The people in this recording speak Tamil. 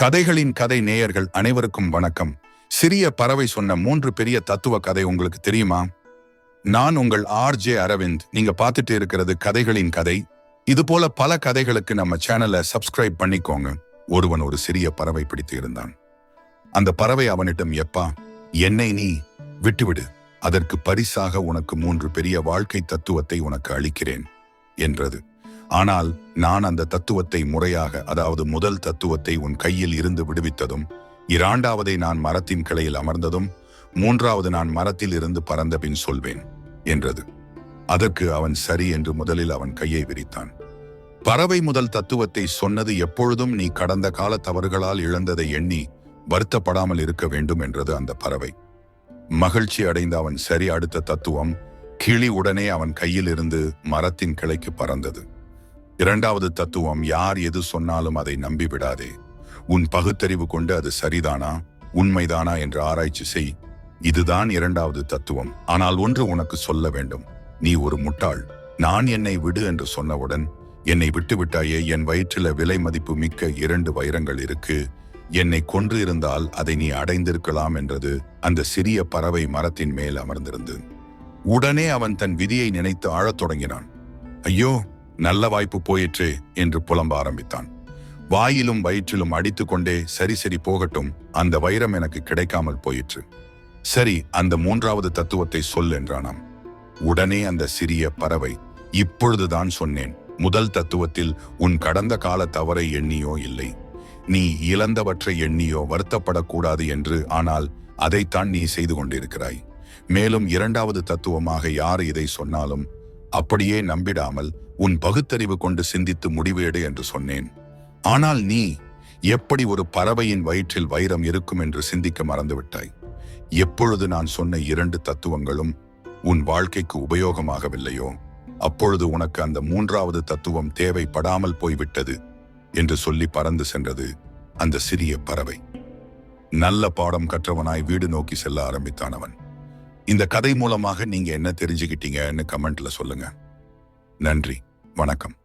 கதைகளின் கதை நேயர்கள் அனைவருக்கும் வணக்கம். சிறிய பறவை சொன்ன மூன்று பெரிய தத்துவ கதை உங்களுக்கு தெரியுமா? நான் உங்கள் ஆர் ஜே அரவிந்த். நீங்க பார்த்துட்டு இருக்கிறது கதைகளின் கதை. இது போல பல கதைகளுக்கு நம்ம சேனலை சப்ஸ்கிரைப் பண்ணிக்கோங்க. ஒருவன் ஒரு சிறிய பறவை பிடித்து இருந்தான். அந்த பறவை அவனிடம் எப்பா என்னை நீ விட்டுவிடு. அதற்கு பரிசாக உனக்கு மூன்று பெரிய வாழ்க்கை தத்துவத்தை உனக்கு அளிக்கிறேன் என்றது. ஆனால் நான் அந்த தத்துவத்தை முறையாக அதாவது முதல் தத்துவத்தை உன் கையில் இருந்து விடுவித்ததும் இரண்டாவதை நான் மரத்தின் கிளையில் அமர்ந்ததும் மூன்றாவது நான் மரத்தில் இருந்து பறந்த பின் சொல்வேன் என்றது. அதற்கு அவன் சரி என்று முதலில் அவன் கையை விரித்தான். பறவை முதல் தத்துவத்தை சொன்னது எப்பொழுதும் நீ கடந்த கால தவறுகளால் இழந்ததை எண்ணி வருத்தப்படாமல் இருக்க வேண்டும் என்றது அந்த பறவை. மகிழ்ச்சி அடைந்த அவன் சரி அடுத்த தத்துவம் கிளி உடனே அவன் கையில் இருந்து மரத்தின் கிளைக்கு பறந்தது. இரண்டாவது தத்துவம் யார் எது சொன்னாலும் அதை நம்பி விடாதே உன் பகுத்தறிவு கொண்டு அது சரிதானா? உண்மைதானா என்று ஆராய்ச்சி செய். இதுதான் இரண்டாவது தத்துவம். ஆனால் ஒன்று உனக்கு சொல்ல வேண்டும். நீ ஒரு முட்டாள். நான் என்னை விடு என்று சொன்னவுடன் என்னை விட்டுவிட்டாயே என் வயிற்றில விலை மதிப்பு மிக்க இரண்டு வைரங்கள் இருக்கு. என்னை கொன்று இருந்தால் அதை நீ அடைந்திருக்கலாம் என்றது அந்த சிறிய பறவை மரத்தின் மேல் அமர்ந்திருந்து. உடனே அவன் தன் விதியை நினைத்து ஆழத் தொடங்கினான். ஐயோ நல்ல வாய்ப்பு போயிற்று என்று புலம்ப ஆரம்பித்தான். வாயிலும் வயிற்றிலும் அடித்துக்கொண்டே சரி சரி போகட்டும் அந்த வைரம் எனக்கு கிடைக்காமல் போயிற்று. சரி அந்த மூன்றாவது தத்துவத்தை சொல் என்றானாம். உடனே அந்த சிறிய பறவை இப்பொழுதுதான் சொன்னேன் முதல் தத்துவத்தில் உன் கடந்த கால தவறை எண்ணியோ இல்லை. நீ இழந்தவற்றை எண்ணியோ வருத்தப்படக்கூடாது என்று ஆனால் அதைத்தான் நீ செய்து கொண்டிருக்கிறாய். மேலும் இரண்டாவது தத்துவமாக யார் இதை சொன்னாலும் அப்படியே நம்பிடாமல் உன் பகுத்தறிவு கொண்டு சிந்தித்து முடிவேடு என்று சொன்னேன். ஆனால் நீ எப்படி ஒரு பறவையின் வயிற்றில் வைரம் இருக்கும் என்று சிந்திக்க மறந்துவிட்டாய்? எப்பொழுது நான் சொன்ன இரண்டு தத்துவங்களும் உன் வாழ்க்கைக்கு உபயோகமாகவில்லையோ? அப்பொழுது உனக்கு அந்த மூன்றாவது தத்துவம் தேவைப்படாமல் போய்விட்டது என்று சொல்லி பறந்து சென்றது அந்த சிறிய பறவை. நல்ல பாடம் கற்றவனாய் வீடு நோக்கி செல்ல ஆரம்பித்தான் அவன் இந்த கதை மூலமாக நீங்க என்ன தெரிஞ்சுக்கிட்டீங்கன்னு கமெண்ட்ல சொல்லுங்க. நன்றி. வணக்கம்.